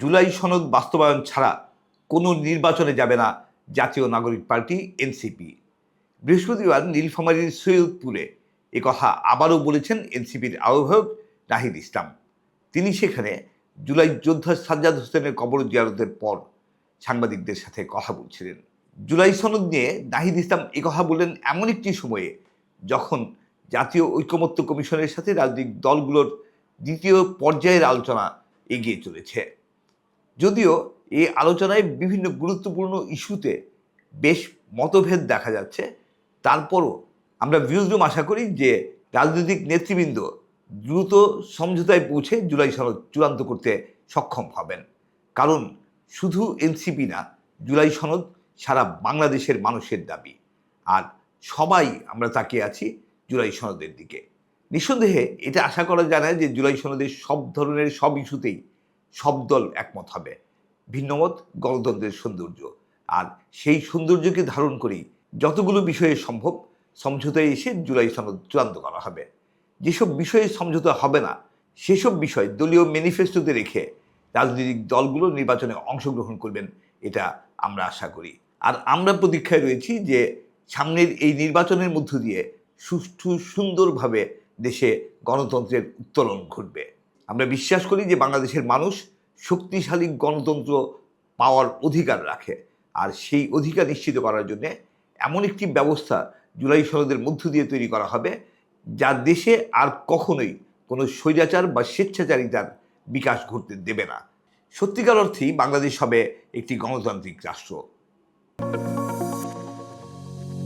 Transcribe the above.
জুলাই সনদ বাস্তবায়ন ছাড়া কোনো নির্বাচনে যাবে না জাতীয় নাগরিক পার্টি, এনসিপি। বৃহস্পতিবার নীলফামারীর সৈয়দপুরে কথা আবারও বলেছেন এনসিপির আহ্বায়ক নাহিদ ইসলাম। তিনি সেখানে জুলাই যোদ্ধা সাজ্জাদ হোসেনের কবর জিয়ারতের পর সাংবাদিকদের সাথে কথা বলছিলেন। জুলাই সনদ নিয়ে নাহিদ ইসলাম কথা বললেন এমন একটি সময়ে যখন জাতীয় ঐকমত্য কমিশনের সাথে রাজনৈতিক দলগুলোর দ্বিতীয় পর্যায়ের আলোচনা এগিয়ে চলেছে। যদিও এই আলোচনায় বিভিন্ন গুরুত্বপূর্ণ ইস্যুতে বেশ মতভেদ দেখা যাচ্ছে। তারপরও আমরা ভিউজরুম আশা করি যে রাজনৈতিক নেতৃবৃন্দ দ্রুত সমঝোতায় পৌঁছে জুলাই সনদ চূড়ান্ত করতে সক্ষম হবেন। কারণ শুধু এনসিপি না, জুলাই সনদ সারা বাংলাদেশের মানুষের দাবি। আর সবাই আমরা তাকিয়ে আছি জুলাই সনদের দিকে। নিঃসন্দেহে এটা আশা করা যায় না যে জুলাই সনদের সব ধরনের সব ইস্যুতেই সব দল একমত হবে। ভিন্নমত গণতন্ত্রের সৌন্দর্য। আর সেই সৌন্দর্যকে ধারণ করেই যতগুলো বিষয়ে সম্ভব সমঝোতায় এসে জুলাই সনদ চূড়ান্ত করা হবে। যেসব বিষয়ে সমঝোতা হবে না, সেসব বিষয় দলীয় ম্যানিফেস্টোতে রেখে রাজনৈতিক দলগুলো নির্বাচনে অংশগ্রহণ করবেন, এটা আমরা আশা করি। আর আমরা প্রতীক্ষায় রয়েছি যে সামনের এই নির্বাচনের মধ্য দিয়ে সুষ্ঠু সুন্দরভাবে দেশে গণতন্ত্রের উত্তোলন ঘটবে। আমরা বিশ্বাস করি যে বাংলাদেশের মানুষ শক্তিশালী গণতন্ত্র পাওয়ার অধিকার রাখে। আর সেই অধিকার নিশ্চিত করার জন্য এমন একটি ব্যবস্থা জুলাই সনদের মধ্য দিয়ে তৈরি করা হবে, যা দেশে আর কখনোই কোনো স্বৈরাচার বা স্বেচ্ছাচারিতার বিকাশ ঘটতে দেবে না। সত্যিকার অর্থেই বাংলাদেশ হবে একটি গণতান্ত্রিক রাষ্ট্র।